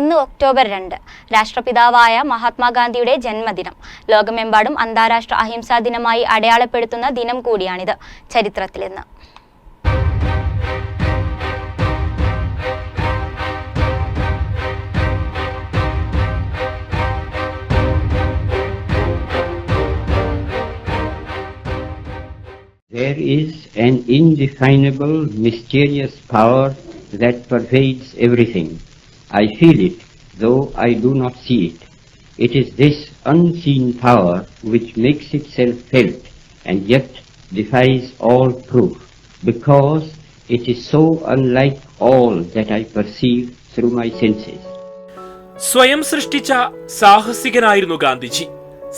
ഇന്ന് ഒക്ടോബർ രണ്ട് രാഷ്ട്രപിതാവായ മഹാത്മാഗാന്ധിയുടെ ജന്മദിനം. ലോകമെമ്പാടും അന്താരാഷ്ട്ര അഹിംസാ ദിനമായി അടയാളപ്പെടുത്തുന്ന ദിനം കൂടിയാണിത്. ചരിത്രത്തിൽ ചരിത്രത്തിലിന്ന് There is an indefinable, mysterious power that pervades everything. I feel it, though I do not see it. It is this unseen power which makes itself felt and yet defies all proof, because it is so unlike all that I perceive through my senses. സ്വയം സൃഷ്ടിച്ച സാഹസികനായിരുന്നു ഗാന്ധിജി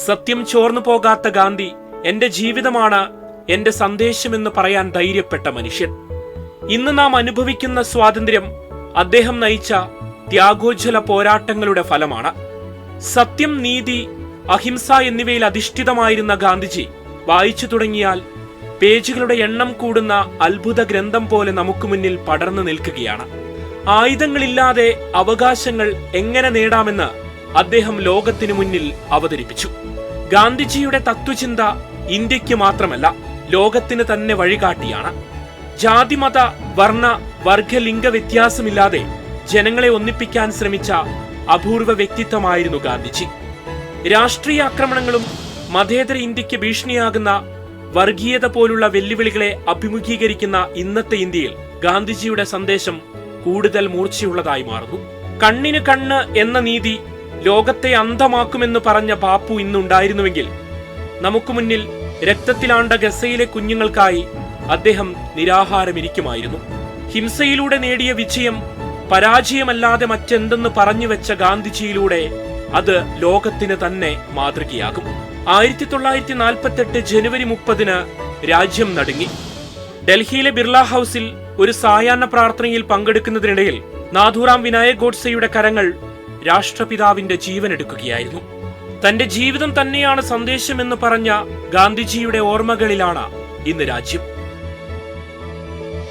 സത്യം ചോർന്നു പോകാത്ത ഗാന്ധി എന്റെ ജീവിതമാണ് എന്റെ സന്ദേശമെന്ന് പറയാൻ ധൈര്യപ്പെട്ട മനുഷ്യൻ ഇന്ന് നാം അനുഭവിക്കുന്ന സ്വാതന്ത്ര്യം അദ്ദേഹം നയിച്ച ത്യാഗോജ്വല പോരാട്ടങ്ങളുടെ ഫലമാണ്. സത്യം നീതി അഹിംസ എന്നിവയിൽ അധിഷ്ഠിതമായിരുന്ന ഗാന്ധിജി വായിച്ചു തുടങ്ങിയാൽ പേജുകളുടെ എണ്ണം കൂടുന്ന അത്ഭുത ഗ്രന്ഥം പോലെ നമുക്ക് മുന്നിൽ പടർന്നു നിൽക്കുകയാണ്. ആയുധങ്ങളില്ലാതെ അവകാശങ്ങൾ എങ്ങനെ നേടാമെന്ന് അദ്ദേഹം ലോകത്തിനു മുന്നിൽ അവതരിപ്പിച്ചു. ഗാന്ധിജിയുടെ തത്വചിന്ത ഇന്ത്യയ്ക്ക് മാത്രമല്ല ലോകത്തിന് തന്നെ വഴികാട്ടിയാണ്. ജാതിമത വർണ വർഗ ലിംഗ വ്യത്യാസമില്ലാതെ ജനങ്ങളെ ഒന്നിപ്പിക്കാൻ ശ്രമിച്ച അപൂർവ വ്യക്തിത്വമായിരുന്നു ഗാന്ധിജി. രാഷ്ട്രീയ ആക്രമണങ്ങളും മതേതര ഇന്ത്യയ്ക്ക് ഭീഷണിയാകുന്ന വർഗീയത പോലുള്ള വെല്ലുവിളികളെ അഭിമുഖീകരിക്കുന്ന ഇന്നത്തെ ഇന്ത്യയിൽ ഗാന്ധിജിയുടെ സന്ദേശം കൂടുതൽ മൂർച്ചയുള്ളതായി മാറുന്നു. കണ്ണിന് കണ്ണ് എന്ന നീതി ലോകത്തെ അന്ധമാക്കുമെന്ന് പറഞ്ഞ ബാപ്പു ഇന്നുണ്ടായിരുന്നുവെങ്കിൽ നമുക്ക് മുന്നിൽ രക്തത്തിലാണ്ട ഗസയിലെ കുഞ്ഞുങ്ങൾക്കായി അദ്ദേഹം നിരാഹാരമിരിക്കുമായിരുന്നു. ഹിംസയിലൂടെ നേടിയ വിജയം പരാജയമല്ലാതെ മറ്റെന്തെന്ന് പറഞ്ഞു വെച്ച ഗാന്ധിജിയിലൂടെ അത് ലോകത്തിന് തന്നെ മാതൃകയാകും ആയിരത്തി തൊള്ളായിരത്തി നാൽപ്പത്തെട്ട് ജനുവരി മുപ്പതിന് രാജ്യം നടുങ്ങി. ഡൽഹിയിലെ ബിർള ഹൌസിൽ ഒരു സായാഹ്ന പ്രാർത്ഥനയിൽ പങ്കെടുക്കുന്നതിനിടയിൽ നാഥുറാം വിനായക് ഗോഡ്സെയുടെ കരങ്ങൾ രാഷ്ട്രപിതാവിന്റെ ജീവൻ എടുക്കുകയായിരുന്നു തന്റെ ജീവിതം തന്നെയാണ് സന്ദേശമെന്ന് പറഞ്ഞ ഗാന്ധിജിയുടെ ഓർമ്മകളിലാണ് ഇന്ന് രാജ്യം.